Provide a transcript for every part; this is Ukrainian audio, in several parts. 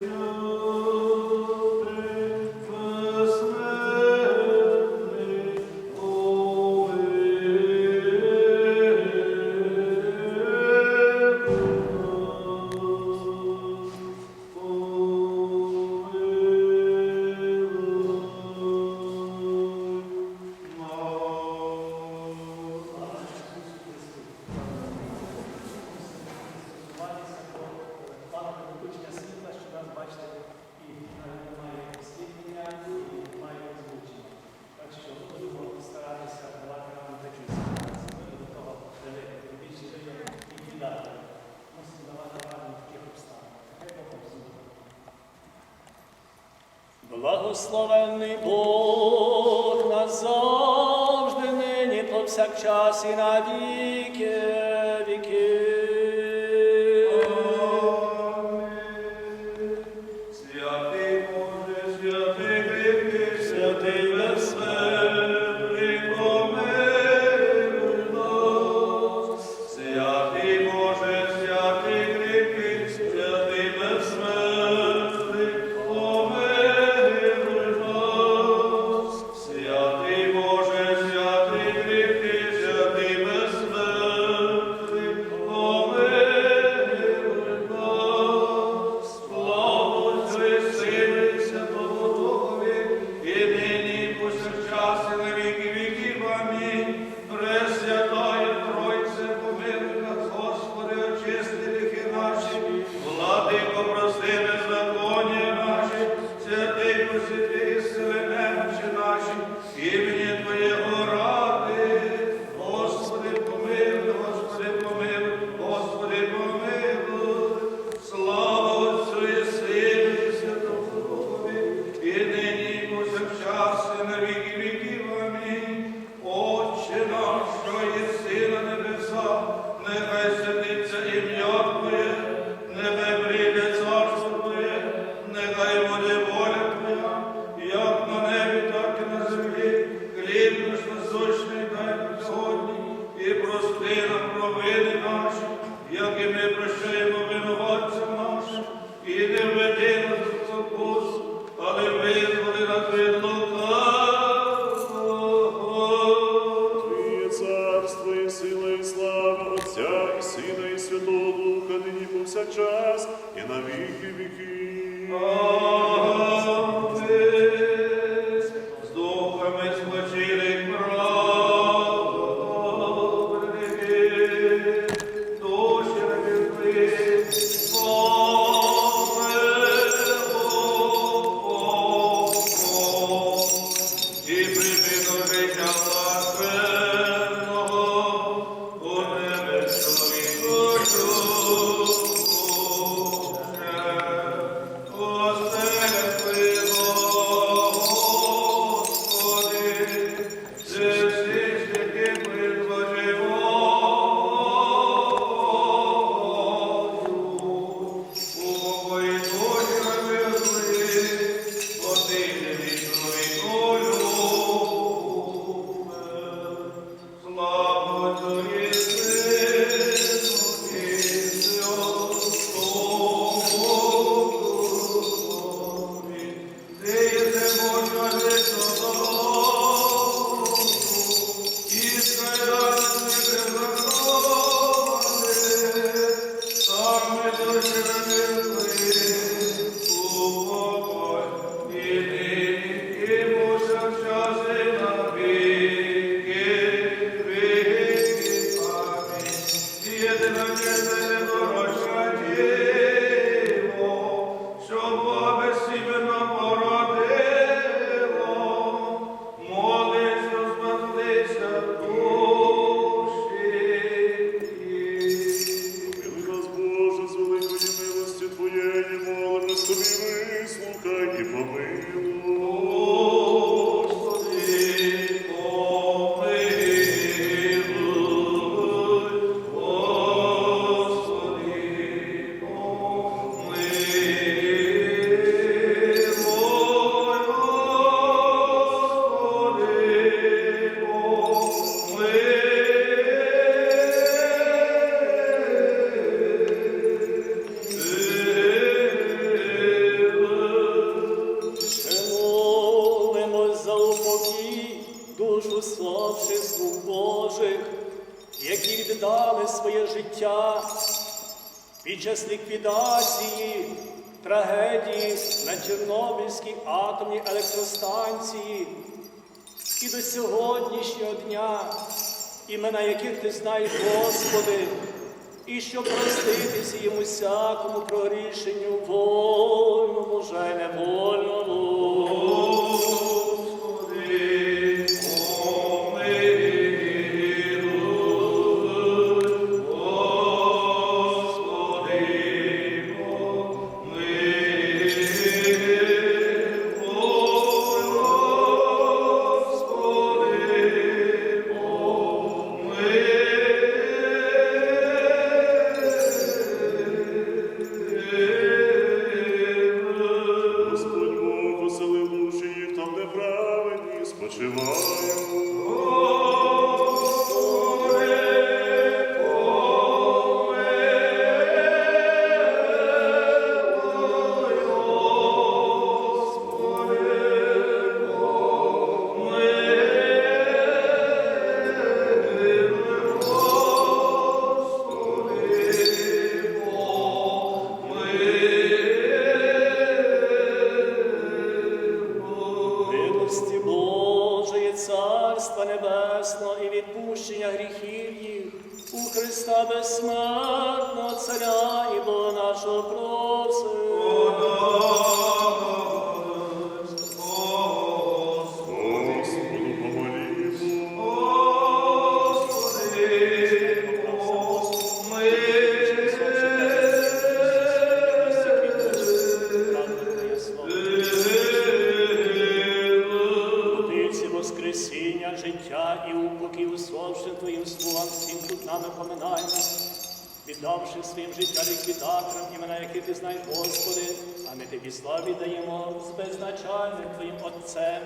Yeah. благословенний Бог назавжди нині повсякчас і навіки, віки віки. благословши слуг Божих, які віддали своє життя під час ліквідації, трагедії на Чорнобильській атомній електростанції і до сьогоднішнього дня, імена яких ти знаєш, Господи, і щоб проститися йому всякому прогрішенню, вольному, вже невольному. Своїм життя ліквідатором, імена, які ти знаєш, Господи, а ми тобі славі даємо з беззначальним Твоїм Отцем,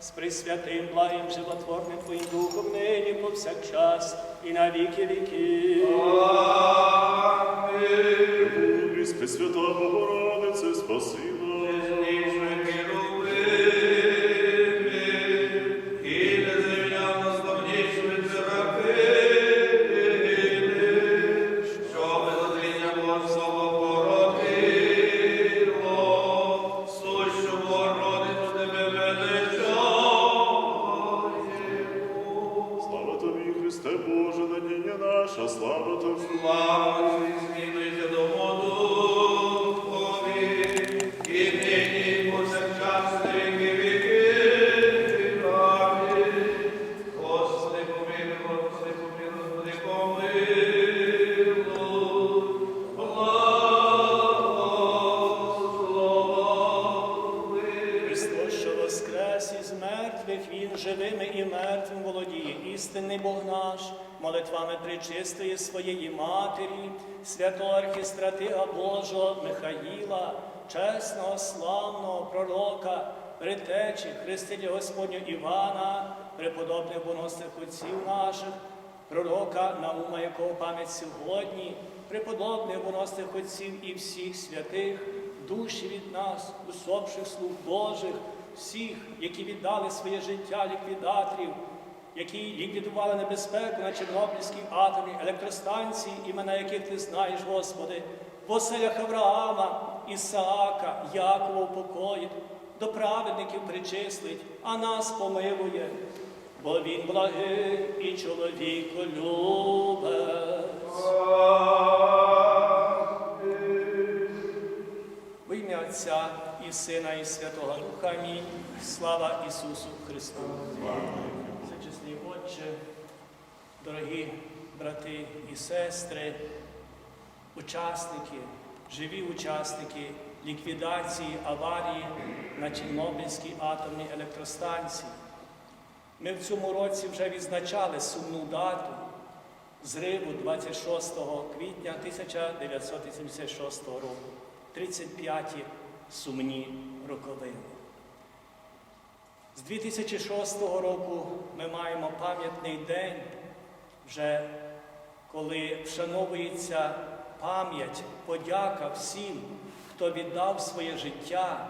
з присвятим, благим, животворним Твоїм Духом, нині повсякчас і на віки віків. Чесного, славного пророка, притечі, Христиня Господнього Івана, преподобних боносних отців наших, пророка Наума, якого пам'ять сьогодні, преподобних боносних отців і всіх святих, душі від нас, усопших слуг Божих, всіх, які віддали своє життя ліквідаторів, які ліквідували небезпеку на Чорнобильській атомній електростанції, імена яких ти знаєш, Господи, в оселях Авраама, Ісаака, Якова упокоїть, до праведників причислить, а нас помилує, бо він благий і чоловіко. В ім'я Отця і Сина, і Святого Духа. Амінь. Слава Ісусу Христу. Всечесний Отче, дорогі брати і сестри, учасники, живі учасники ліквідації аварії на Чорнобильській атомній електростанції. Ми в цьому році вже відзначали сумну дату зриву 26 квітня 1986 року. 35 сумні роковини. З 2006 року ми маємо пам'ятний день, вже коли вшановується пам'ять, подяка всім, хто віддав своє життя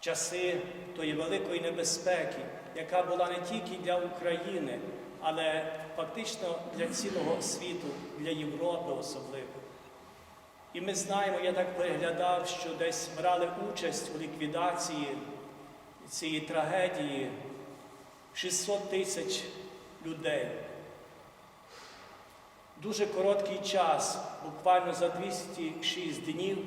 в часи тої великої небезпеки, яка була не тільки для України, але фактично для цілого світу, для Європи особливо. І ми знаємо, я так переглядав, що десь брали участь у ліквідації цієї трагедії 600 тисяч людей. Дуже короткий час, буквально за 206 днів,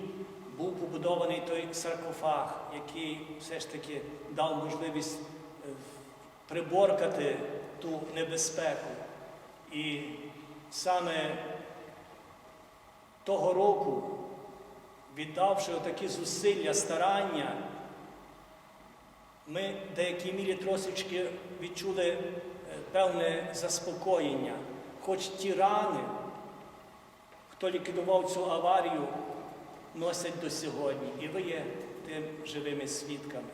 був побудований той саркофаг, який все ж таки дав можливість е, приборкати ту небезпеку. І саме того року, віддавши отакі зусилля, старання, ми в деякій мірі трошечки відчули е, певне заспокоєння. Хоч ті рани, хто ліквідував цю аварію, носять до сьогодні. І ви є тим живими свідками.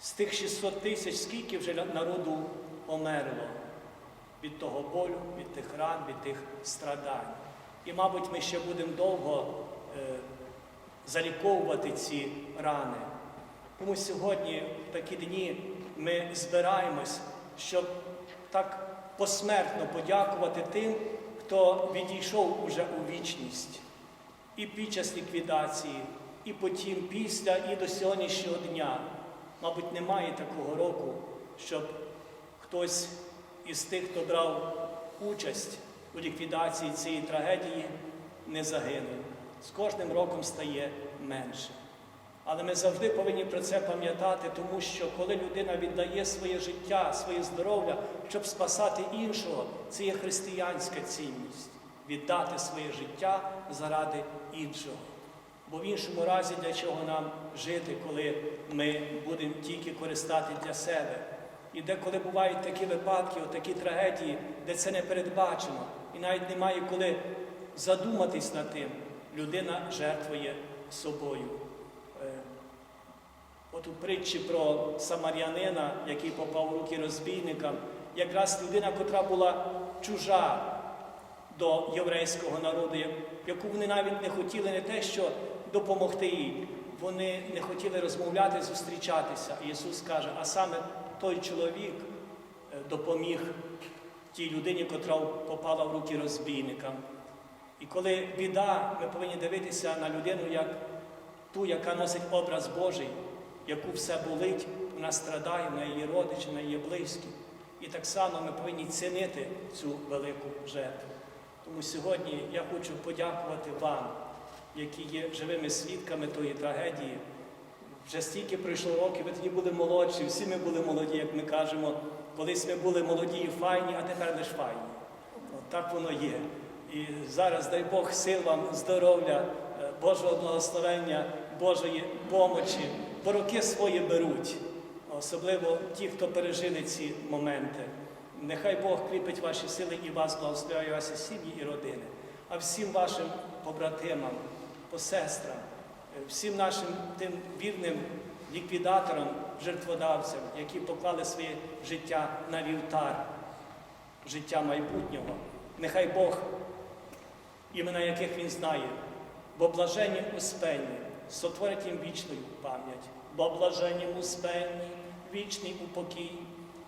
З тих 600 тисяч, скільки вже народу померло від того болю, від тих ран, від тих страдань. І, мабуть, ми ще будемо довго е, заліковувати ці рани. Тому сьогодні, в такі дні, ми збираємось, щоб так посмертно подякувати тим, хто відійшов уже у вічність. І під час ліквідації, і потім після, і до сьогоднішнього дня. Мабуть, немає такого року, щоб хтось із тих, хто брав участь у ліквідації цієї трагедії, не загинув. З кожним роком стає менше. Але ми завжди повинні про це пам'ятати, тому що коли людина віддає своє життя, своє здоров'я, щоб спасати іншого, це є християнська цінність віддати своє життя заради іншого. Бо в іншому разі для чого нам жити, коли ми будемо тільки користати для себе. І деколи бувають такі випадки, такі трагедії, де це не передбачено, і навіть немає коли задуматись над тим, людина жертвує собою. От у притчі про самарянина, який попав в руки розбійникам, якраз людина, котра була чужа до єврейського народу, яку вони навіть не хотіли не те, що допомогти їй, вони не хотіли розмовляти, зустрічатися. І Ісус каже, а саме той чоловік е, допоміг тій людині, котра попала в руки розбійникам. І коли біда, ми повинні дивитися на людину як ту, яка носить образ Божий, яку все болить, вона страдає, неї є родичі, неї є близькі. І так само ми повинні цінити цю велику жертву. Тому сьогодні я хочу подякувати вам, які є живими свідками тої трагедії. Вже стільки пройшло років, ви тоді були молодші, всі ми були молоді, як ми кажемо. Колись ми були молоді і файні, а тепер лише файні. От так воно є. І зараз дай Бог сил вам, здоров'я, е, Божого благословення, Божої помочі, бо роки свої беруть, особливо ті, хто пережили ці моменти. Нехай Бог кріпить ваші сили і вас благословляє ваші сім'ї і родини, а всім вашим побратимам, посестрам, всім нашим тим вірним ліквідаторам, жертводавцям, які поклали своє життя на вівтар, життя майбутнього. Нехай Бог, імена яких Він знає, бо блаженні успенні, сотворить їм вічну пам'ять, бо блаженні успенні, вічний упокій.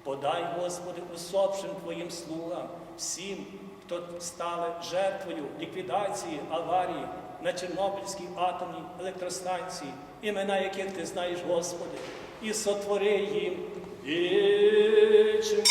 Подай, Господи, усопшим Твоїм слугам, всім, хто стали жертвою ліквідації аварії на Чорнобильській атомній електростанції, імена яких ти знаєш, Господи, і сотвори їм вічну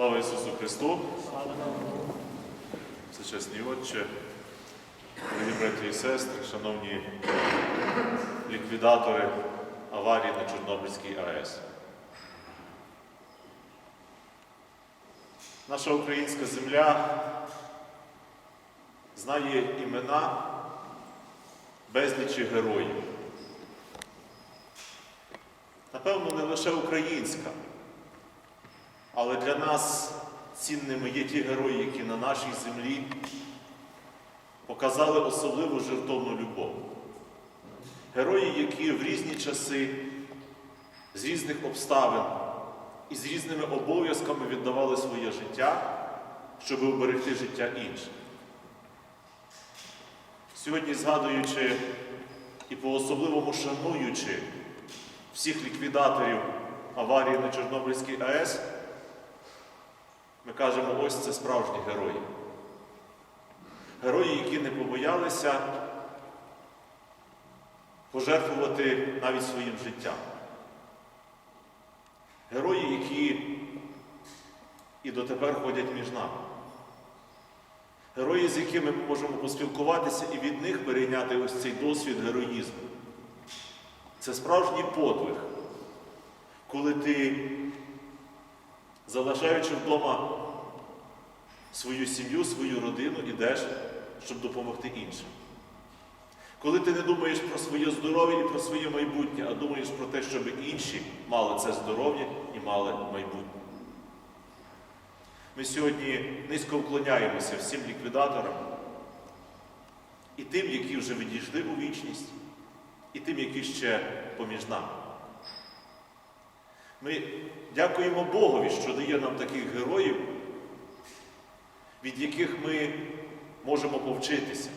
Слава Ісусу Христу! Богу. Всечесний Отче, дорогі браті і сестри, шановні ліквідатори аварії на Чорнобильській АЕС. Наша українська земля знає імена безлічі героїв. Напевно, не лише українська, але для нас цінними є ті герої, які на нашій землі показали особливу жертовну любов. Герої, які в різні часи, з різних обставин і з різними обов'язками віддавали своє життя, щоб уберегти життя інших. Сьогодні, згадуючи і по-особливому шануючи всіх ліквідаторів аварії на Чорнобильській АЕС, ми кажемо, ось це справжні герої. Герої, які не побоялися пожертвувати навіть своїм життям. Герої, які і дотепер ходять між нами. Герої, з якими ми можемо поспілкуватися і від них перейняти ось цей досвід героїзму. Це справжній подвиг, коли ти, залишаючи вдома свою сім'ю, свою родину, ідеш, щоб допомогти іншим. Коли ти не думаєш про своє здоров'я і про своє майбутнє, а думаєш про те, щоб інші мали це здоров'я і мали майбутнє. Ми сьогодні низько вклоняємося всім ліквідаторам і тим, які вже відійшли у вічність, і тим, які ще поміж нами. Ми дякуємо Богові, що дає нам таких героїв, від яких ми можемо повчитися.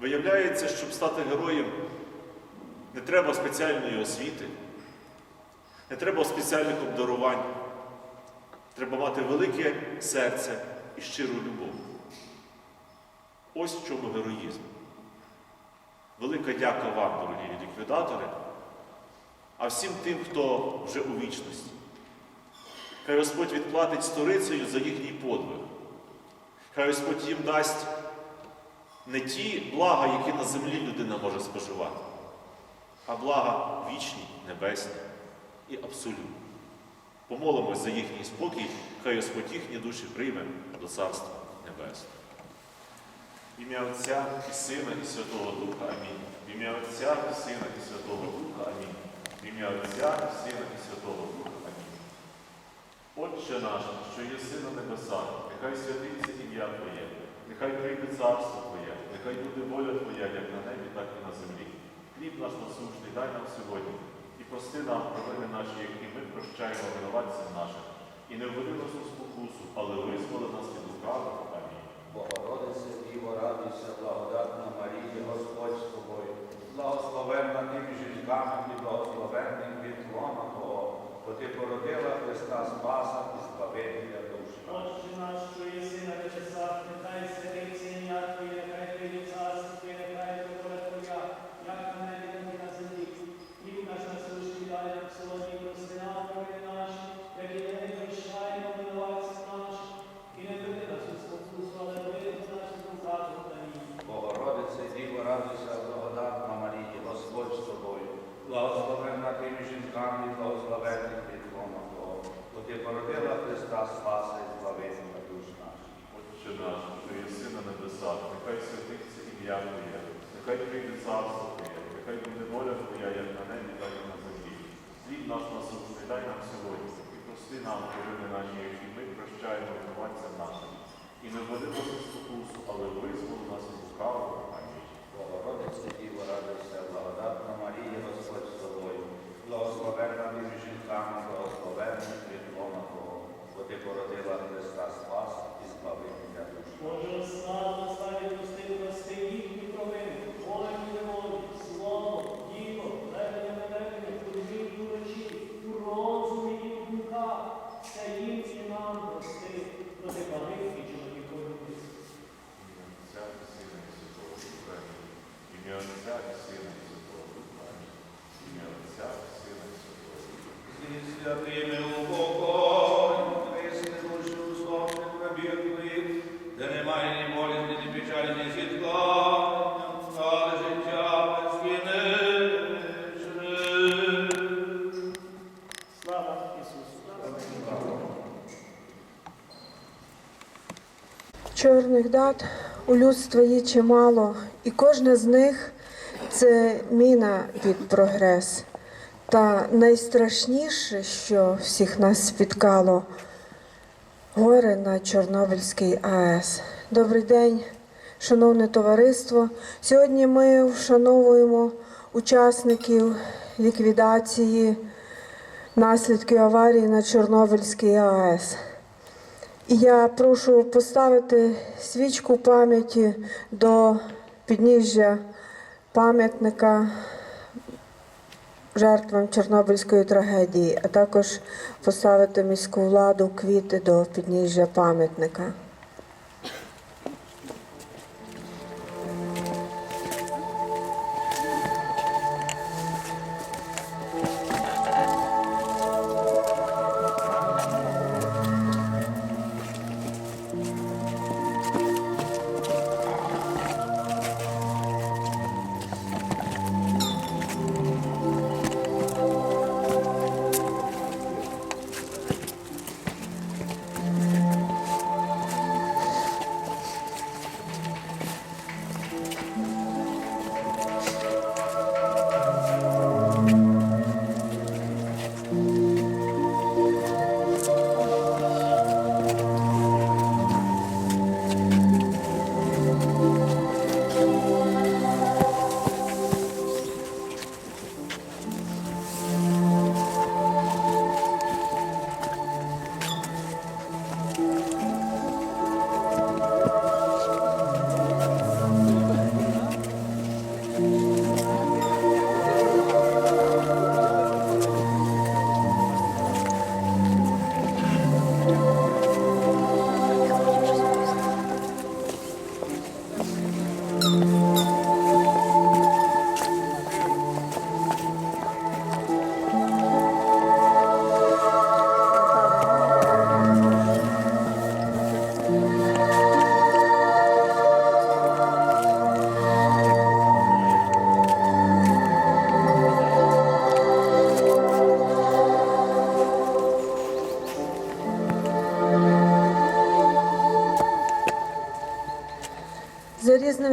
Виявляється, щоб стати героєм, не треба спеціальної освіти, не треба спеціальних обдарувань. Треба мати велике серце і щиру любов. Ось в чому героїзм. Велика дяка вам, дорогі ліквідатори, а всім тим, хто вже у вічності. Хай Господь відплатить сторицею за їхній подвиг. Хай Господь їм дасть не ті блага, які на землі людина може споживати, а блага вічні, небесні і абсолютні. Помолимось за їхній спокій, хай Господь їхні душі прийме до Царства Небесного. Ім'я Отця і Сина, і Святого Духа. Амінь. Ім'я Отця і Сина, і Святого Духа. Амінь. Ім'я Отця і Сина, і Святого Духа. Амінь. Отче наш, що єси на небесах, нехай святиться ім'я Твоє, нехай прийде царство Твоє, нехай буде воля Твоя, як на небі, так і на землі. Хліб наш насущний дай нам сьогодні, і прости нам провини наші, які ми прощаємо винуватцям нашим. І не введи нас у спокусу, але визволи нас від лукавого. Амінь. Богородице Діво, радуйся, благодатна Марія, Господь з тобою, благословенна ти жінками і mama, ko, ko te porodila, da sta spasa in zbavenja duša. Oče naš, ki je нам провини наші, які ми прощаємо винуватцям нашим. І не введи нас спокусу, але визволи нас від лукавого. Амінь. Богородице Діва, радуйся, Чорних дат у людства є чимало, і кожна з них це міна під прогрес. Та найстрашніше, що всіх нас спіткало горе на Чорнобильській АЕС. Добрий день шановне товариство. Сьогодні ми вшановуємо учасників ліквідації наслідків аварії на Чорнобильській АЕС. І я прошу поставити свічку пам'яті до підніжжя пам'ятника жертвам Чорнобильської трагедії, а також поставити міську владу квіти до підніжжя пам'ятника.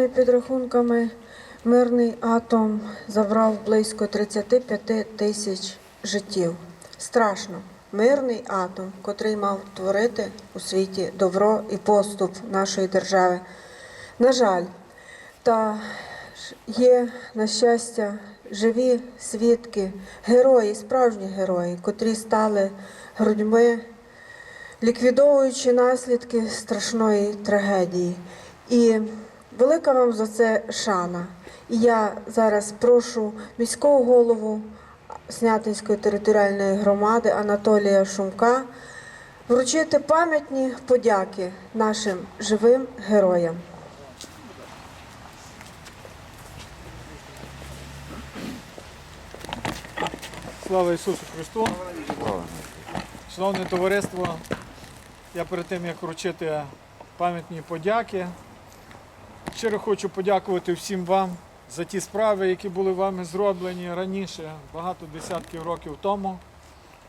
Підрахунками, мирний атом забрав близько 35 тисяч життів. Страшно. Мирний атом, котрий мав творити у світі добро і поступ нашої держави. На жаль, та є, на щастя, живі свідки, герої, справжні герої, котрі стали грудьми ліквідовуючи наслідки страшної трагедії. І велика вам за це шана. І я зараз прошу міського голову Снятинської територіальної громади Анатолія Шумка вручити пам'ятні подяки нашим живим героям. Слава Ісусу Христу! Шановне товариство, я перед тим як вручити пам'ятні подяки, щиро хочу подякувати всім вам за ті справи, які були вами зроблені раніше, багато десятків років тому.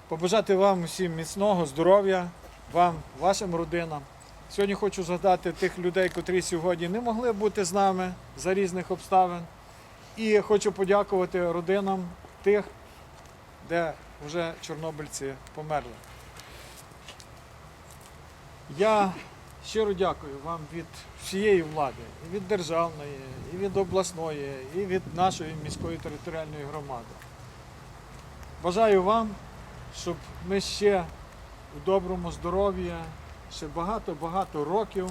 Побажати вам усім міцного здоров'я, вам, вашим родинам. Сьогодні хочу згадати тих людей, котрі сьогодні не могли бути з нами за різних обставин. І хочу подякувати родинам тих, де вже чорнобильці померли. Я щиро дякую вам від всієї влади, і від державної, і від обласної, і від нашої міської територіальної громади. Бажаю вам, щоб ми ще у доброму здоров'ї, ще багато-багато років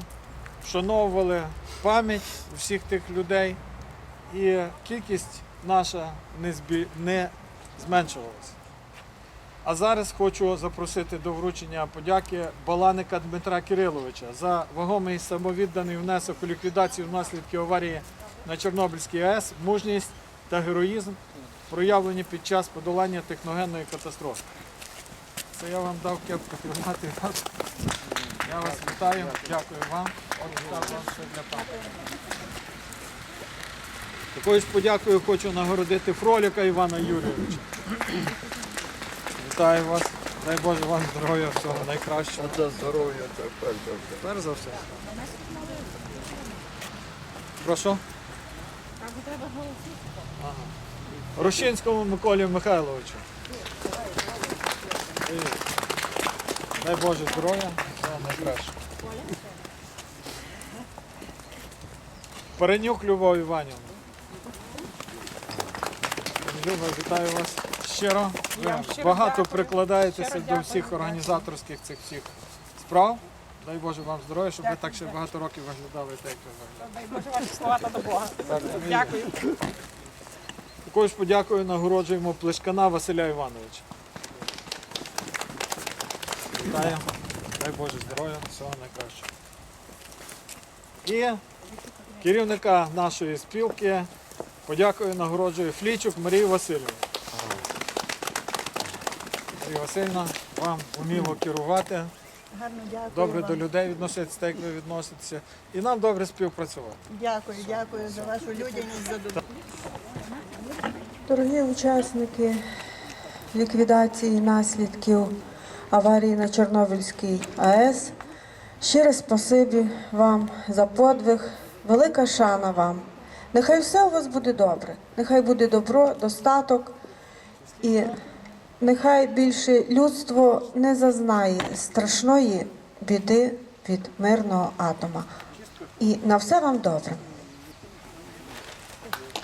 вшановували пам'ять всіх тих людей, і кількість наша не зменшувалася. А зараз хочу запросити до вручення подяки Баланика Дмитра Кириловича за вагомий самовідданий внесок у ліквідацію наслідків аварії на Чорнобильській АЕС, мужність та героїзм, проявлені під час подолання техногенної катастрофи. Це я вам дав кепку тримати. Я вас вітаю, дякую вам. От вам все для пам'яті. Такою ж подякою хочу нагородити Фроліка Івана Юрійовича. Вітаю вас. Дай Боже вам здоров'я, всього найкращого. Це здоров'я, це перше. Перш за все. Прошу? Ага. Рущинському Миколі Михайловичу. Дай Боже здоров'я, всього найкраще. Перенюк Любов Іванівна. Люба, вітаю вас щиро. Ви багато прикладаєтеся до всіх організаторських цих всіх справ. Дай Боже вам здоров'я, щоб ви так ще багато років виглядали так, як ви виглядаєте. Дай Боже ваші слова та до Бога. Дякую. Також подякую, нагороджуємо Плешкана Василя Івановича. Вітаю. Дай Боже здоров'я, всього найкращого. І керівника нашої спілки подякую, нагороджую Флічук Марію Васильівну. Марія Васильівна, вам уміло керувати, Гарно дякую. добре вам. до людей відноситися, так як ви відноситеся, і нам добре співпрацювати. Дякую, дякую за вашу людяність, за добро. Дорогі учасники ліквідації наслідків аварії на Чорнобильській АЕС, щире спасибі вам за подвиг, велика шана вам. Нехай все у вас буде добре, нехай буде добро, достаток і нехай більше людство не зазнає страшної біди від мирного атома. І на все вам добре.